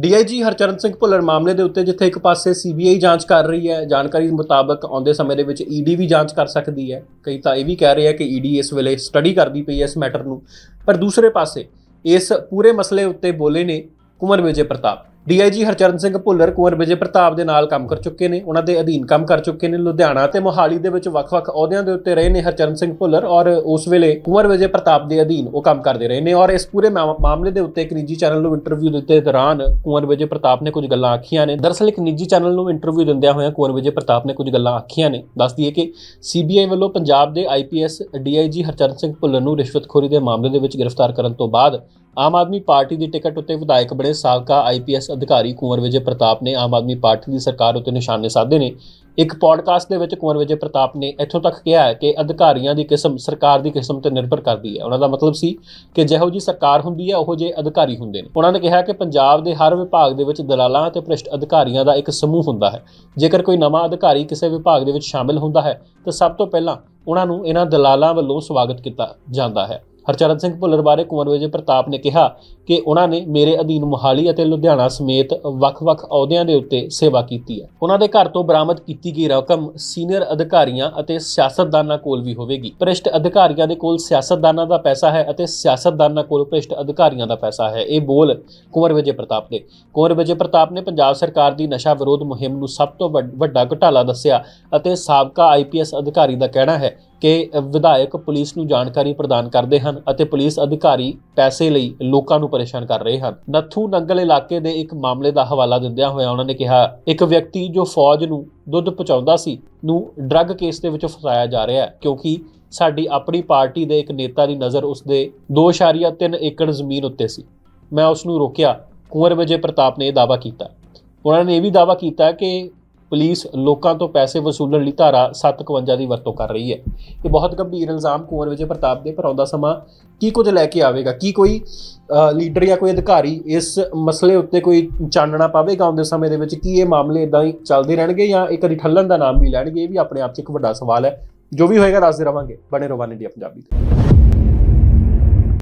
DIG Harcharan Singh Bhullar ਮਾਮਲੇ ਦੇ ਉੱਤੇ ਜਿੱਥੇ ਇੱਕ ਪਾਸੇ ਸੀਬੀਆਈ ਜਾਂਚ ਕਰ ਰਹੀ ਹੈ, ਜਾਣਕਾਰੀ ਮੁਤਾਬਕ ਆਉਂਦੇ ਸਮੇਂ ਦੇ ਵਿੱਚ ਈਡੀ ਵੀ ਜਾਂਚ ਕਰ ਸਕਦੀ ਹੈ। ਕਈ ਤਾਂ ਇਹ ਵੀ ਕਹਿ ਰਹੇ ਆ ਕਿ ਈਡੀ ਇਸ ਵੇਲੇ ਸਟੱਡੀ ਕਰਦੀ ਪਈ ਹੈ ਇਸ ਮੈਟਰ ਨੂੰ। ਪਰ ਦੂਸਰੇ ਪਾਸੇ ਇਸ ਪੂਰੇ ਮਸਲੇ ਉੱਤੇ ਬੋਲੇ ਨੇ ਕੁੰਵਰ ਵਿਜੇ ਪ੍ਰਤਾਪ। ਡੀਆਈਜੀ ਹਰਚਰਨ ਸਿੰਘ ਭੁੱਲਰ ਕੁੰਵਰ ਵਿਜੇ ਪ੍ਰਤਾਪ ਦੇ ਨਾਲ ਕੰਮ ਕਰ ਚੁੱਕੇ ਨੇ। ਉਹਨਾਂ ਦੇ ਅਧੀਨ ਕੰਮ ਕਰ ਚੁੱਕੇ ਨੇ ਲੁਧਿਆਣਾ ਤੇ ਮੋਹਾਲੀ ਦੇ ਵਿੱਚ ਵੱਖ-ਵੱਖ ਅਹੁਦਿਆਂ ਦੇ ਉੱਤੇ ਰਹੇ ਨੇ ਹਰਚਰਨ ਸਿੰਘ ਭੁੱਲਰ ਔਰ ਉਸ ਵੇਲੇ ਕੁੰਵਰ ਵਿਜੇ ਪ੍ਰਤਾਪ ਦੇ ਅਧੀਨ ਉਹ ਕੰਮ ਕਰਦੇ ਰਹੇ ਨੇ ਔਰ ਇਸ ਪੂਰੇ ਮਾ- ਮਾਮਲੇ ਦੇ ਉੱਤੇ ਇੱਕ ਨਿੱਜੀ ਚੈਨਲ ਨੂੰ ਇੰਟਰਵਿਊ ਦਿੱਤੇ ਦੌਰਾਨ ਕੁੰਵਰ ਵਿਜੇ ਪ੍ਰਤਾਪ ਨੇ ਕੁਝ ਗੱਲਾਂ ਆਖੀਆਂ ਨੇ। ਦਰਅਸਲ ਇੱਕ ਨਿੱਜੀ ਚੈਨਲ ਨੂੰ ਇੰਟਰਵਿਊ ਦਿੰਦਿਆਂ ਹੋਇਆਂ ਕੁੰਵਰ ਵਿਜੇ ਪ੍ਰਤਾਪ ਨੇ ਕੁਝ ਗੱਲਾਂ ਆਖੀਆਂ ਨੇ। ਦੱਸ ਦਈਏ ਕਿ ਸੀਬੀਆਈ ਵੱਲੋਂ ਪੰਜਾਬ ਦੇ ਆਈਪੀਐਸ ਡੀਆਈਜੀ ਹਰਚਰਨ ਸਿੰਘ ਭੁੱਲਰ ਨੂੰ ਰਿਸ਼ਵਤਖੋਰੀ ਦੇ ਮਾਮਲੇ ਦੇ ਵਿੱਚ ਗ੍ਰਿਫਤਾਰ ਕਰਨ ਤੋਂ ਬਾਅਦ ਆਮ ਆਦਮੀ ਪਾਰਟੀ ਦੀ ਟਿਕਟ ਉੱਤੇ ਵਿਧਾਇਕ ਬਣੇ ਸਾਬਕਾ ਆਈਪੀਐਸ ਅਧਿਕਾਰੀ ਕੁੰਵਰ ਵਿਜੇ ਪ੍ਰਤਾਪ ਨੇ ਆਮ ਆਦਮੀ ਪਾਰਟੀ ਦੀ ਸਰਕਾਰ ਉੱਤੇ ਨਿਸ਼ਾਨੇ ਸਾਧੇ ਨੇ। ਇੱਕ ਪੋਡਕਾਸਟ ਦੇ ਵਿੱਚ ਕੁੰਵਰ ਵਿਜੇ ਪ੍ਰਤਾਪ ਨੇ ਇੱਥੋਂ ਤੱਕ ਕਿਹਾ ਹੈ ਕਿ ਅਧਿਕਾਰੀਆਂ ਦੀ ਕਿਸਮ ਸਰਕਾਰ ਦੀ ਕਿਸਮ ਤੇ ਨਿਰਭਰ ਕਰਦੀ ਹੈ। ਉਹਨਾਂ ਦਾ ਮਤਲਬ ਸੀ ਕਿ ਜਿਹੋ ਜੀ ਸਰਕਾਰ ਹੁੰਦੀ ਹੈ, ਉਹੋ ਜਿਹੇ ਅਧਿਕਾਰੀ ਹੁੰਦੇ ਨੇ। ਉਹਨਾਂ ਨੇ ਕਿਹਾ ਕਿ ਪੰਜਾਬ ਦੇ ਹਰ ਵਿਭਾਗ ਦੇ ਵਿੱਚ ਦਲਾਲਾਂ ਅਤੇ ਭ੍ਰਿਸ਼ਟ ਅਧਿਕਾਰੀਆਂ ਦਾ ਇੱਕ ਸਮੂਹ ਹੁੰਦਾ ਹੈ। ਜੇਕਰ ਕੋਈ ਨਵਾਂ ਅਧਿਕਾਰੀ ਕਿਸੇ ਵਿਭਾਗ ਦੇ ਵਿੱਚ ਸ਼ਾਮਿਲ ਹੁੰਦਾ ਹੈ, ਤਾਂ ਸਭ ਤੋਂ ਪਹਿਲਾਂ ਉਹਨਾਂ ਨੂੰ ਇਹਨਾਂ ਦਲਾਲਾਂ ਵੱਲੋਂ ਸਵਾਗਤ ਕੀਤਾ ਜਾਂਦਾ ਹੈ। ਹਰਚਰਨ ਸਿੰਘ ਭੁੱਲਰ ਬਾਰੇ ਕੁੰਵਰ ਵਿਜੇ ਪ੍ਰਤਾਪ ਨੇ ਕਿਹਾ ਕਿ ਉਹਨਾਂ ਨੇ ਮੇਰੇ ਅਧੀਨ ਮੁਹਾਲੀ ਅਤੇ ਲੁਧਿਆਣਾ ਸਮੇਤ ਵੱਖ-ਵੱਖ ਅਹੁਦਿਆਂ ਦੇ ਉੱਤੇ ਸੇਵਾ ਕੀਤੀ ਹੈ। ਉਹਨਾਂ ਦੇ ਘਰ ਤੋਂ ਬਰਾਮਦ ਕੀਤੀ ਗਈ ਰਕਮ ਸੀਨੀਅਰ ਅਧਿਕਾਰੀਆਂ ਅਤੇ ਸਿਆਸਤਦਾਨਾਂ ਕੋਲ ਵੀ ਹੋਵੇਗੀ। ਭ੍ਰਿਸ਼ਟ ਅਧਿਕਾਰੀਆਂ ਦੇ ਕੋਲ ਸਿਆਸਤਦਾਨਾਂ ਦਾ ਪੈਸਾ ਹੈ ਅਤੇ ਸਿਆਸਤਦਾਨਾਂ ਕੋਲ ਭ੍ਰਿਸ਼ਟ ਅਧਿਕਾਰੀਆਂ ਦਾ ਪੈਸਾ ਹੈ। ਇਹ ਬੋਲ ਕੁੰਵਰ ਵਿਜੇ ਪ੍ਰਤਾਪ ਦੇ ਕੁੰਵਰ ਵਿਜੇ ਪ੍ਰਤਾਪ ਨੇ ਪੰਜਾਬ ਸਰਕਾਰ ਦੀ ਨਸ਼ਾ ਵਿਰੋਧ ਮੁਹਿੰਮ ਨੂੰ ਸਭ ਤੋਂ ਵੱਡ- ਵੱਡਾ ਘੁਟਾਲਾ ਦੱਸਿਆ ਅਤੇ ਸਾਬਕਾ ਆਈਪੀਐਸ ਅਧਿਕਾਰੀ ਦਾ ਕਹਿਣਾ ਹੈ ਕਿ ਵਿਧਾਇਕ ਪੁਲਿਸ ਨੂੰ ਜਾਣਕਾਰੀ ਪ੍ਰਦਾਨ ਕਰਦੇ ਹਨ। ਅਤੇ ਪੁਲਿਸ ਅਧਿਕਾਰੀ ਪੈਸੇ ਲਈ ਲੋਕਾਂ ਨੂੰ ਪਰੇਸ਼ਾਨ ਕਰ ਰਹੇ ਹਨ। ਨੱਥੂ ਨੰਗਲ ਇਲਾਕੇ ਦੇ ਇੱਕ ਮਾਮਲੇ ਦਾ ਹਵਾਲਾ ਦਿੰਦਿਆਂ ਹੋਇਆ ਉਹਨਾਂ ਨੇ ਕਿਹਾ, ਇੱਕ ਵਿਅਕਤੀ ਜੋ ਫੌਜ ਨੂੰ ਦੁੱਧ ਪਹੁੰਚਾਉਂਦਾ ਸੀ, ਨੂੰ ਡਰੱਗ ਕੇਸ ਦੇ ਵਿੱਚ ਫਸਾਇਆ ਜਾ ਰਿਹਾ ਹੈ, ਕਿਉਂਕਿ ਸਾਡੀ ਆਪਣੀ ਪਾਰਟੀ ਦੇ ਇੱਕ ਨੇਤਾ ਦੀ ਨਜ਼ਰ ਉਸ ਦੇ 2.3 ਏਕੜ ਜ਼ਮੀਨ ਉੱਤੇ ਸੀ। ਮੈਂ ਉਸ ਨੂੰ ਰੋਕਿਆ, ਕੁੰਵਰ ਵਿਜੇ ਪ੍ਰਤਾਪ ਨੇ ਇਹ ਦਾਅਵਾ ਕੀਤਾ। ਉਹਨਾਂ ਨੇ ਇਹ ਵੀ ਦਾਅਵਾ ਕੀਤਾ ਕਿ ਪੁਲਿਸ ਲੋਕਾਂ ਤੋਂ ਪੈਸੇ ਵਸੂਲਣ ਲਈ ਧਾਰਾ 751 ਦੀ ਵਰਤੋਂ ਕਰ ਰਹੀ ਹੈ। ਇਹ ਬਹੁਤ ਗੰਭੀਰ ਇਲਜ਼ਾਮ ਕੁੰਵਰ ਵਿਜੇ ਪ੍ਰਤਾਪ ਦੇ ਪਰ ਆਉਂਦਾ ਸਮਾਂ ਕੀ ਕੁਝ ਲੈ ਕੇ ਆਵੇਗਾ? ਕੀ ਕੋਈ ਲੀਡਰ ਜਾਂ ਕੋਈ ਅਧਿਕਾਰੀ ਇਸ ਮਸਲੇ ਉੱਤੇ ਕੋਈ ਚਾਨਣਾ ਪਾਵੇਗਾ ਆਉਂਦੇ ਸਮੇਂ ਦੇ ਵਿੱਚ? ਕੀ ਇਹ ਮਾਮਲੇ ਇਦਾਂ ਹੀ ਚੱਲਦੇ ਰਹਿਣਗੇ ਜਾਂ ਇੱਕ ਵਾਰੀ ਠੱਲਣ ਦਾ ਨਾਮ ਵੀ ਲੈਣਗੇ? ਇਹ ਵੀ ਆਪਣੇ ਆਪ 'ਚ ਇੱਕ ਵੱਡਾ ਸਵਾਲ ਹੈ। ਜੋ ਵੀ ਹੋਏਗਾ, ਦੱਸਦੇ ਰਵਾਂਗੇ। ਬਣੇ ਰਹੋ ਵਨ ਇੰਡੀਆ ਪੰਜਾਬੀ ਤੇ।